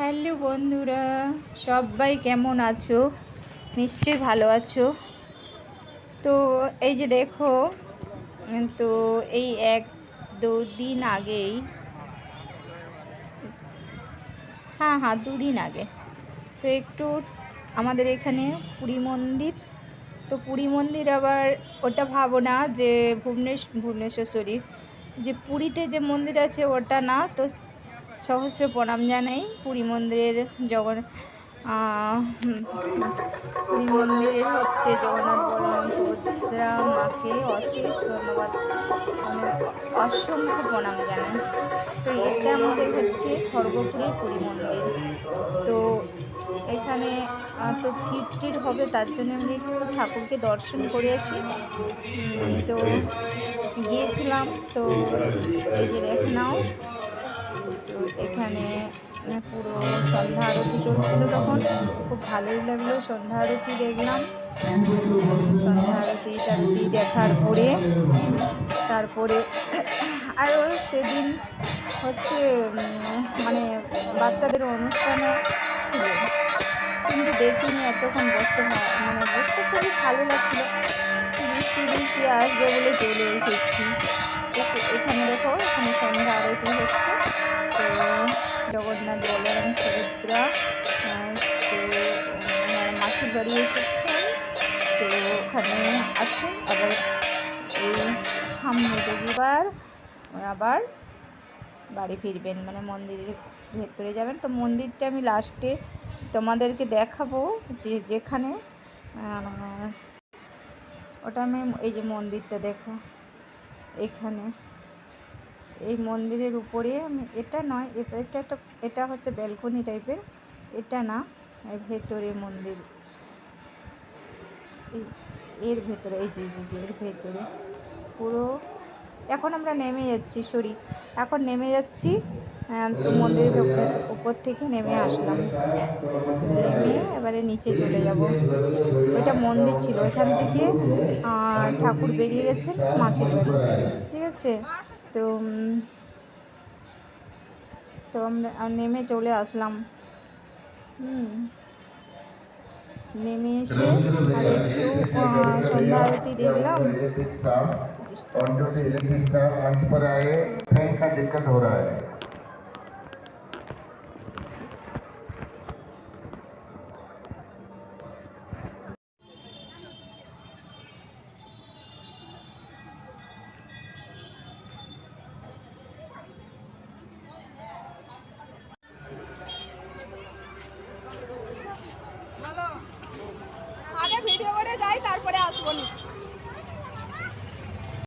Hello বন্ধুরা, সবাই কেমন আছো? নিশ্চয়ই ভালো আছো। তো এই যে দেখো, তো এই এক দু দিন আগেই হ্যাঁ হ্যাঁ দুদিন আগে। তো একটু আমাদের এখানে পুরী মন্দির, তো পুরী মন্দির আবার ওটা ভাবো না যে ভুবনেশ, ভুবনেশ্বর সরি যে পুরীতে যে মন্দির আছে ওটা না, তো সহস্র প্রণাম জানাই পুরী মন্দিরের জগন পুরী মন্দিরের হচ্ছে জগন্নাথ বলরাম সুভদ্রা মাকে অশেষ ধন্যবাদ অসংখ্য প্রণাম জানাই। তো এটা আমাদের হচ্ছে খড়গপুরের পুরী মন্দির। তো এখানে তো টিড় হবে, তার জন্য আমি ঠাকুরকে দর্শন করে আসি। তো গিয়েছিলাম, তো এই যে দেখ নাও। এখানে পুরো সন্ধ্যা আরতি চলছিল তখন। খুব ভালোই লাগল সন্ধ্যা আরতি দেখলাম। সন্ধ্যা আরতি টারতি দেখার পরে তারপরে আরও সেদিন হচ্ছে মানে বাচ্চাদের অনুষ্ঠানও ছিল। কিন্তু দেখিনি এতক্ষণ বসতে মানে বসতে খুবই ভালো লাগছিল। বৃষ্টি বৃষ্টি আসবে বলে চলে এসেছি। এখানে দেখো, এখানে সন্ধ্যা আরতি হচ্ছে। বলরাম সুভদ্রা। তো, আমার মাসির বাড়ি এসেছে তো ওখানে আছে আবার এই সামনে রবিবার আবার বাড়ি ফিরবেন। মানে মন্দিরের ভেতরে যাবেন। তো মন্দিরটা আমি লাস্টে তোমাদেরকে দেখাবো যে যেখানে ওটা আমি এই যে মন্দিরটা দেখো, এখানে। এই মন্দিরের উপরে আমি, এটা নয় এটা একটা, এটা হচ্ছে ব্যালকনি টাইপের, এটা না ভেতরে মন্দির। এর ভেতরে, এই যে যে এর ভেতরে। পুরো, এখন আমরা নেমে যাচ্ছি, সরি, এখন নেমে যাচ্ছি তো মন্দিরের উপর থেকে নেমে আসলাম। নেমে এবারে নিচে চলে যাব। ওইটা মন্দির ছিল, এখান থেকে ঠাকুর বেরিয়ে গেছেন মাছের বাড়ি। ঠিক আছে? তো উম, তো আমরা আর নেমে চলে আসলাম হুম নেমে এসে আর একটু আহ, সন্ধ্যা আরতি দেখলাম इलेक्ट्रिक स्टाफ और जो भी इलेक्ट्रिक स्टाफ मंच पर आए फैन का दिक्कत हो रहा है আগে ভিডিও